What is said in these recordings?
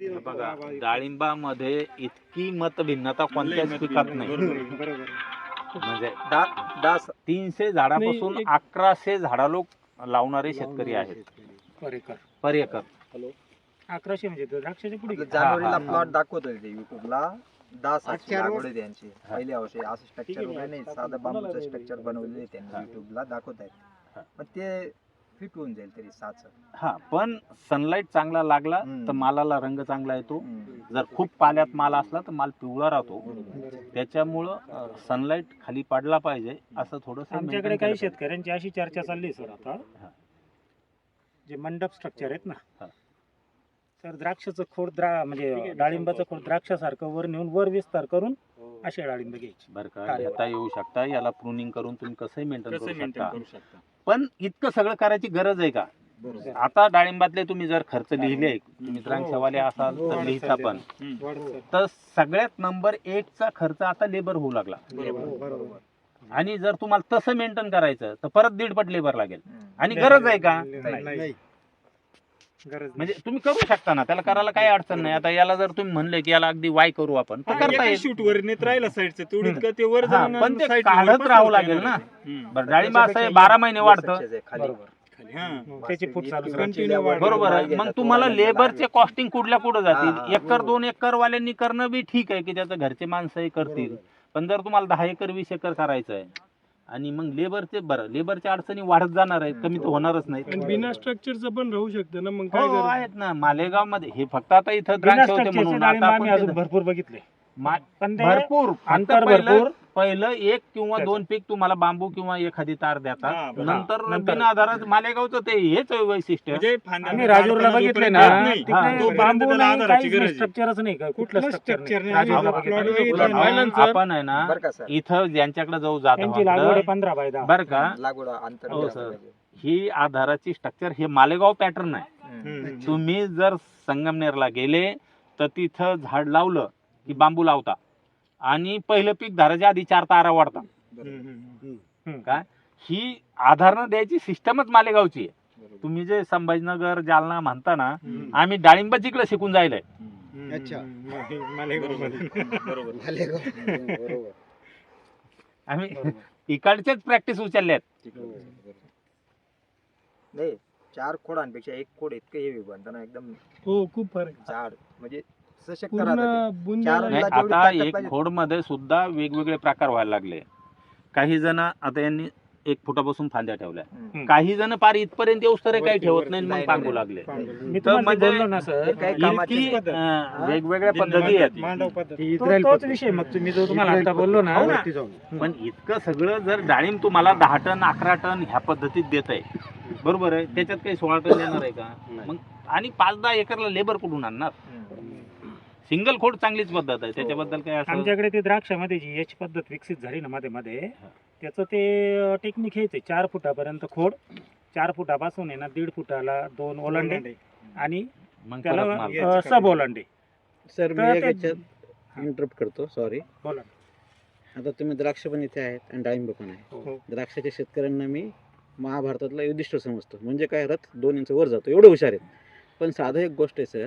बघा डाळिंबामध्ये इतकी मतभिन्नता कोणत्याच पिकात नाही. म्हणजे तीनशे झाडापासून अकराशे झाडालोक लावणारे शेतकरी आहेत. पर एकर पर एकर अकराशे म्हणजे द्राक्षाच्या पुढे. जानेवारीला. प्लॉट दाखवत होते ते युट्यूबला चार लागवड त्यांची. पहिल्या वर्षी असं स्ट्रक्चर वगैरे नाही साधं बांबूचं स्ट्रक्चर बनवलेलं त्यांनी युट्यूबला दाखवत. आहेत पण ते फिट होऊन जाईल तरी साच. हा पण सनलाईट चांगला लागला. तर मालाला रंग चांगला येतो. जर खूप पाल्यात माल असला तर माल पिवळा राहतो. त्याच्यामुळं सनलाईट खाली पडला पाहिजे असं थोडस आमच्याकडे काही शेतकऱ्यांची अशी चर्चा चालली सर आता. जे मंडप स्ट्रक्चर आहेत. ना. तर द्राक्षाचं खोड द्रा म्हणजे डाळिंबाचं खोड द्राक्षासारखं वर नेऊन वर विस्तार करून असे डाळिंब घ्यायचे. बरं का येऊ शकता. याला प्रुनिंग करून तुम्ही कसंही मेंटेन करू शकता. पण इतकं सगळं करायची गरज आहे का? आता डाळिंबातले तुम्ही जर खर्च लिहिले तुम्ही द्राक्षवाले असाल तर लिहिता पण. तर सगळ्यात नंबर एकचा खर्च आता लेबर होऊ लागला. आणि जर तुम्हाला तसं मेंटेन करायचं तर परत दीडपट लेबर लागेल. आणि गरज आहे का? नाही. गरज म्हणजे तुम्ही करू शकता ना त्याला करायला काही अडचण नाही. आता याला जर तुम्ही म्हणले की याला अगदी वाय करू आपण तर करता येईल. शूट वर नेत राहिला साईडचं का ते वर हा, जाऊन पण ते side काढत राहावं लागेल ना. हम्म. बरं डाळिंब असं आहे बारा महिने वाढतं. खाली. बरोबर. खाली, हा. त्याची फूट चालू एक- राहते. एक- एक- बरोबर आहे. मग तुम्हाला लेबरचे कॉस्टिंग कुठल्या कुठं. जातील? एकर दोन एकर वाल्यांनी करणं बी ठीक आहे की त्याचं घरचे माणसंही करतील. पण जर तुम्हाला दहा एकर वीस एकर करायचं आहे आणि मग लेबरचे बरं लेबरच्या अडचणी वाढत जाणार आहेत कमी तर होणारच नाही. बिना स्ट्रक्चरचं पण राहू शकतं ना मग काय हो गरज? आहेत ना मालेगावमध्ये हे फक्त आता इथं बिना द्राक्ष होते structure चे म्हणून डाळिंब आता आम्ही आपण अजून ते- भरपूर बघितले. मा- पण ते भरपूर अंतर पहिलं भरपूर पहिलं एक किंवा. दोन पीक तुम्हाला बांबू किंवा एखादी तार देतात. नंतर नंतर- बिना आधारात मालेगावचं ते हेच वैशिष्ट्य म्हणजे आम्ही राजूरला बघितले ना बांबू. स्ट्रक्चरच नाही का कुठलं स्ट्रक्चर. आपण आहे ना बरं का सर इथं ज्यांच्याकडे जाऊ जात पंधरा बर का हो. ही आधाराची स्ट्रक्चर हे मालेगाव पॅटर्न आहे. तुम्ही जर संगमनेरला गेले तर तिथं झाड लावलं की बांबू लावता आणि पहिलं पीक धाराच्या आधी चार तारा वाढता हम्म. काय ही आधारणं द्यायची सिस्टमच मालेगावची आहे. तुम्ही जे संभाजीनगर जालना म्हणता ना आम्ही डाळिंबाची इकडे शिकून जायलंय. आम्ही इकडचेच प्रॅक्टिस उचलल्यात. नाही चार खोडांपेक्षा एक खोड इतकं हेवी बनतं ना एकदम हो खूप फरक. झाड म्हणजे सशक्त पूर्ण चार- नाही, आता ताकद एक पाहिजे. खोडमध्ये सुद्धा वेगवेगळे प्रकार व्हायला लागले. काही जण आता यांनी एक फुटापासून फांद्या ठेवल्या. हम्म. काही जण पार इथपर्यंत येऊस तर काही वरती- ठेवत नाही मग नाही, पांगू नाही, लागले. मी तर तुम्हाला म्हणजे- बोललो ना सर. हे काही कामाची इतकी पद्धत. अं, वेगवेगळ्या पद्धती आहेत. मांडव तो- तोच. विषय मग तुम्ही जो तुम्हाला आता बोललो ना. जाऊन. पण इतकं सगळं जर डाळिंब तुम्हाला दहा टन अकरा टन ह्या पद्धतीत देत आहे बरोबर आहे? त्याच्यात काही सोळा टन देणार आहे का? मग आणि पाच दहा एकरला लेबर कुठून आणणार. सिंगल खोड चांगलीच पद्धत आहे. त्याच्याबद्दल काय असं आमच्याकडे ते द्राक्षामध्ये जी एच पद्धत विकसित झाली ना मध्ये मध्ये त्याचं ते टेक्निक हेच आहे. चार फुटापर्यंत खोड चार फुटापासून आहे ना दीड फुटाला दोन ओलांडे आणि मग त्याला परत माल. अ, सब ओलांडे. सर तर मी एक ते- याच्यात इंटरप्ट करतो सॉरी बोला. आता तुम्ही द्राक्ष पण इथे आहेत आणि डाळिंब पण आहे. हो. द्राक्षाच्या शेतकऱ्यांना मी महाभारतातला युधिष्ठ समजतो. म्हणजे काय रथ दोन इंच वर जातो. एवढे हुशार आहेत. पण साधं एक गोष्ट आहे सर.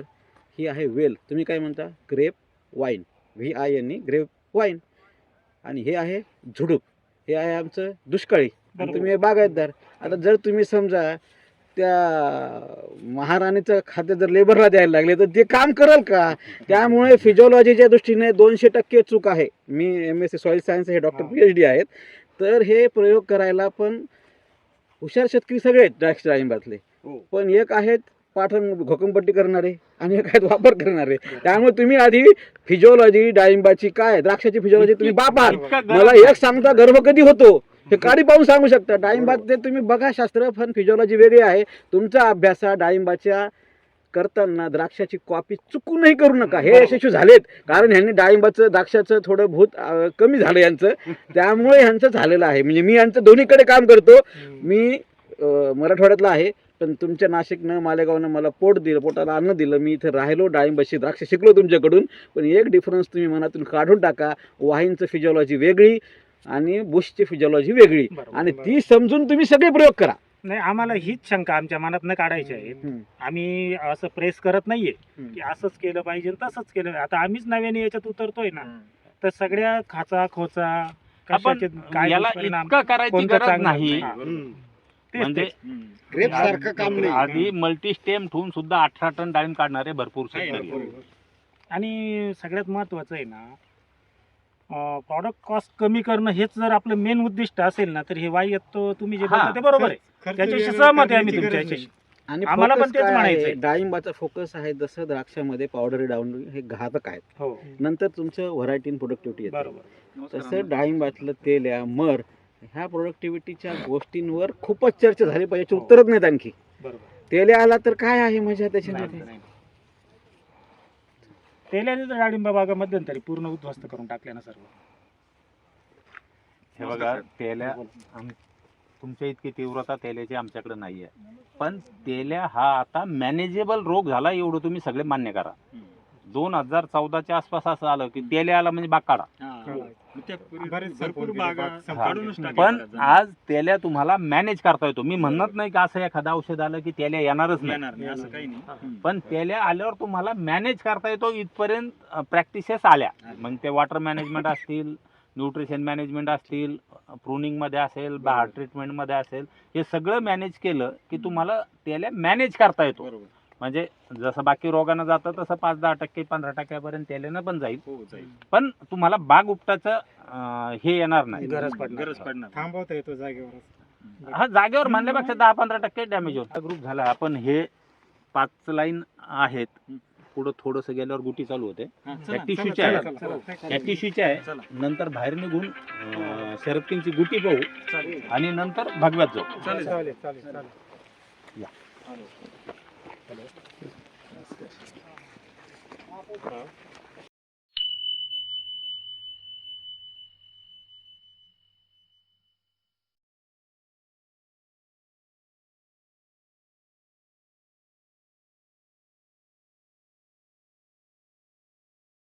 ही आहे वेल. तुम्ही काय म्हणता? Grape wine. V I N E grape wine. आणि हे आहे झुडूप. हे आहे आमचं दुष्काळी. आणि. तुम्ही हे बागायतदार. आता जर तुम्ही समजा त्या महाराणीचं खाद्य जर लेबरला द्यायला लागले तर ते काम करल का? त्यामुळे फिजिओलॉजीच्या दृष्टीने दोनशे टक्के चूक आहे. मी M S C soil science हे डॉक्टर. पी एच डी आहेत. तर हे प्रयोग करायला पण हुशार शेतकरी सगळे आहेत द्राक्ष डाळिंबातले हो. पण एक आहेत पाठण घोकंपट्टी करणारे आणि आहेत वापर करणारे. त्यामुळे तुम्ही आधी फिजिओलॉजी डाळिंबाची काय द्राक्षाची फिजिओलॉजी तुम्ही बापाल गरम मला एक सांगता गर्भ कधी होतो? हे काडी पाहून सांगू शकता. डाळिंबात ते तुम्ही बघा शास्त्र पण फिजिओलॉजी वेगळी आहे. तुमचा अभ्यास हा डाळिंबाच्या करताना द्राक्षाची कॉपी चुकूनही करू नका. हे यशस्वी झालेत. कारण ह्यांनी डाळिंबाचं द्राक्षाचं थोडं भूत कमी झालं यांचं. त्यामुळे ह्यांचं झालेलं आहे. म्हणजे मी यांचं दोन्हीकडे काम करतो. मी मराठवाड्यातला आहे. पण तुमच्या नाशिकनं मालेगावनं मला पोट दिलं पोटाला अन्न दिलं. मी इथं राहिलो डाळिंबाशी द्राक्ष शिकलो तुमच्याकडून. पण एक डिफरन्स तुम्ही मनातून काढून टाका. वाहींचं फिजिओलॉजी वेगळी आणि बुशची फिजिओलॉजी वेगळी. आणि ती समजून तुम्ही सगळे प्रयोग करा. नाही आम्हाला हीच शंका आमच्या मनात न काढायची आहे. आम्ही असं प्रेस करत नाहीये. की असंच केलं पाहिजे तसंच केलं आता आम्हीच नव्याने याच्यात उतरतोय ना. तर सगळ्या खाचा खोचा आपण कशाचे काय याला इतकं करायची कोणतं गरज चांगलं नाही. म्हणजे. ग्रेप सारखं काम नाही आधी मल्टी स्टेम ठेवून सुद्धा अठरा टन डाळिंब काढणारे भरपूर शेतकरी. आणि सगळ्यात महत्वाचं आहे ना प्रॉडक्ट कॉस्ट कमी करणं हेच जर आपलं मेन उद्दिष्ट असेल ना तर हे वाय तो तुम्ही जे. बोलता ते बरोबर आहे त्याच्याशी सहमत आहे आम्ही तुमच्या याच्याशी आणि आम्हाला focus पण तेच काय म्हणायचंय. आहे? डाळिंबाचा फोकस आहे जसं द्राक्षामध्ये पावडर डाऊन हे घातक आहेत हो नंतर तुमचं व्हरायटी प्रोडक्टिव्हिटी येते बरोबर तसं डाळिंबातलं तेल या मर ह्या प्रोडक्टिव्हिटीच्या गोष्टींवर खूपच चर्चा झाली पाहिजे याची. उत्तरच नाहीत आणखी. बरोबर. तेल आला तर काय आहे मजा नाही, त्याच्यामध्ये नाही. तेल्याने तर डाळिंबा बागा मध्यंतरी पूर्ण उद्ध्वस्त करून टाकल्या ना सर्व. हे बघा तेल्या आम- तुमच्या इतकी तीव्रता तेल्याची आमच्याकडे नाही आहे पण तेल्या हा आता मॅनेजेबल रोग झाला एवढं तुम्ही सगळे मान्य करा. दोन हजार चौदाच्या आसपास असं आलं की तेल्या आला म्हणजे बाग काढा भरपूर बागा हा. काढूनच टाकल्या पण. आज तेल्या तुम्हाला मॅनेज करता येतो मी म्हणत नाही की असं एखादं औषध आलं की तेल्या येणारच नाही. येणार नाही असं काही नाही. पण तेल्या आल्यावर तुम्हाला मॅनेज करता येतो इथपर्यंत प्रॅक्टिसेस आल्या. मग ते वॉटर मॅनेजमेंट असतील न्यूट्रिशन मॅनेजमेंट असतील प्रुनिंगमध्ये असेल बहार ट्रीटमेंटमध्ये असेल हे सगळं मॅनेज केलं की तुम्हाला त्याला मॅनेज करता येतो बरोबर. म्हणजे जसं बाकी रोगानं जातं तसं पाच दहा टक्के पंधरा टक्क्यापर्यंत त्याल्यानं पण जाईल. हो जाईल. पण तुम्हाला बाग उपटाचं हे येणार नाही. गरज पडणार गरज पडणार थांबवता येतो जागेवर हा जागेवर म्हणल्यापेक्षा दहा पंधरा टक्के डॅमेज होतो ग्रुप झाला. आपण हे पाच लाईन आहेत. पुढं थोडंसं गेल्यावर गुटी चालू होते. हा, त्या टिश्यूच्या आहे. त्या टिश्यूच्या आहे. नंतर बाहेर निघून किंगची गुटी पाहू. आणि नंतर भगव्यात जाऊ. चालेल चालेल चालेल चालेल या.